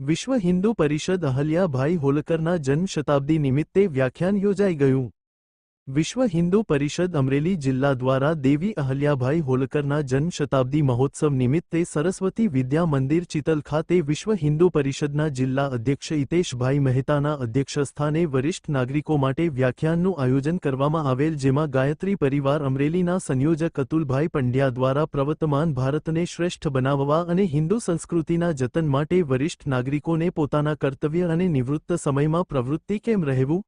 વિશ્વ હિન્દુ પરિષદ અહલ્યાભાઈ હોલકરના જન્મ શતાબ્દી નિમિત્તે વ્યાખ્યાન યોજાઈ ગયું. વિશ્વ હિન્દુ પરિષદ અમરેલી જિલ્લા દ્વારા દેવી અહલ્યાભાઈ હોલકરના જન્મ શતાબ્દી મહોત્સવ નિમિત્તે સરસ્વતી વિદ્યા મંદિર ચિતલ ખાતે વિશ્વ હિન્દુ પરિષદના જિલ્લા અધ્યક્ષ હિતેશભાઈ મહેતાના અધ્યક્ષસ્થાને વરિષ્ઠ નાગરિકો માટે વ્યાખ્યાનનું આયોજન કરવામાં આવેલ જેમાં ગાયત્રી પરિવાર અમરેલીના સંયોજક અતુલભાઈ પંડ્યા દ્વારા પ્રવર્તમાન ભારતને શ્રેષ્ઠ બનાવવા અને હિન્દુ સંસ્કૃતિના જતન માટે વરિષ્ઠ નાગરિકોને પોતાના કર્તવ્ય અને નિવૃત્ત સમયમાં પ્રવૃત્તિ કેમ રહેવું?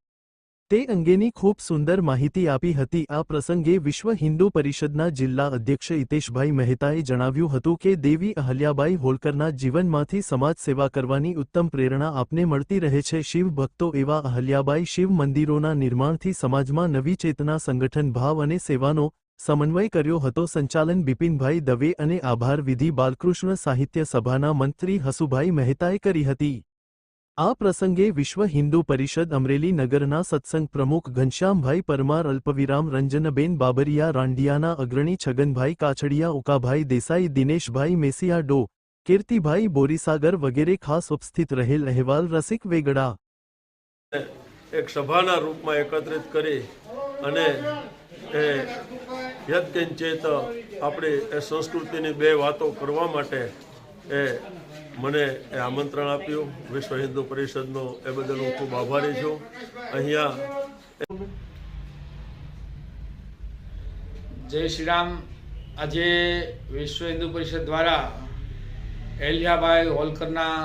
તે અંગેની ખૂબ સુંદર માહિતી આપી હતી. આ પ્રસંગે વિશ્વ હિન્દુ પરિષદના જિલ્લા અધ્યક્ષ હિતેશભાઈ મહેતાએ જણાવ્યું હતું કે, દેવી અહલ્યાબાઈ હોલકરના જીવનમાંથી સમાજ સેવા કરવાની ઉત્તમ પ્રેરણા આપને મળતી રહે છે. શિવ ભક્તો એવા અહલ્યાબાઈ શિવ મંદિરોના નિર્માણથી સમાજમાં નવી ચેતના, સંગઠન, ભાવ અને સેવાનો સમન્વય કર્યો હતો. સંચાલન બિપિનભાઈ દવે અને આભાર વિધિ બાલકૃષ્ણ સાહિત્ય સભાના મંત્રી હસુભાઈ મહેતાએ કરી હતી. આ પ્રસંગે વિશ્વ હિન્દુ પરિષદ અમરેલી નગરના સત્સંગ પ્રમુખ ઘનશ્યામભાઈ પરમાર, અલ્પવિરામ રંજનબેન બાબરિયા, રાંડિયાના અગ્રણી છગનભાઈ કાછડિયા, ઉકાભાઈ દેસાઈ, દિનેશભાઈ મેસિયા, ડો. કીર્તિભાઈ બોરીસાગર વગેરે ખાસ ઉપસ્થિત રહેલ અહેવાલ રસિક વેગડા. એક સભાના રૂપમાં એકત્રિત કરી અને એ આપણે એ સંસ્કૃતિની બે વાતો કરવા માટે એ મને એ આમંત્રણ આપ્યું. વિશ્વ હિન્દુ પરિષદનો એ બદલ હું ખૂબ આભારી છું. અહીંયા જય શ્રી રામ આજે વિશ્વ હિન્દુ પરિષદ દ્વારા એલિયાભાઈ હોલકરના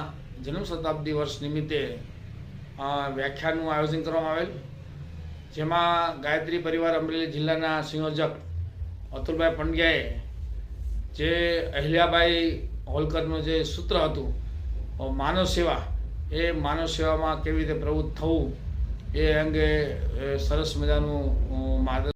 જન્મ શતાબ્દી વર્ષ નિમિત્તે વ્યાખ્યાનનું આયોજન કરવામાં આવેલ. જેમાં ગાયત્રી પરિવાર અમરેલી જિલ્લાના સંયોજક અતુલભાઈ પંડ્યાએ જે અહિલ્યાબાઈ હોલકરનું જે સૂત્ર હતું માનવ સેવા, એ માનવ સેવામાં કેવી રીતે પ્રવૃત્ત થવું, એ અંગે સરસ મજાનું માર્ગ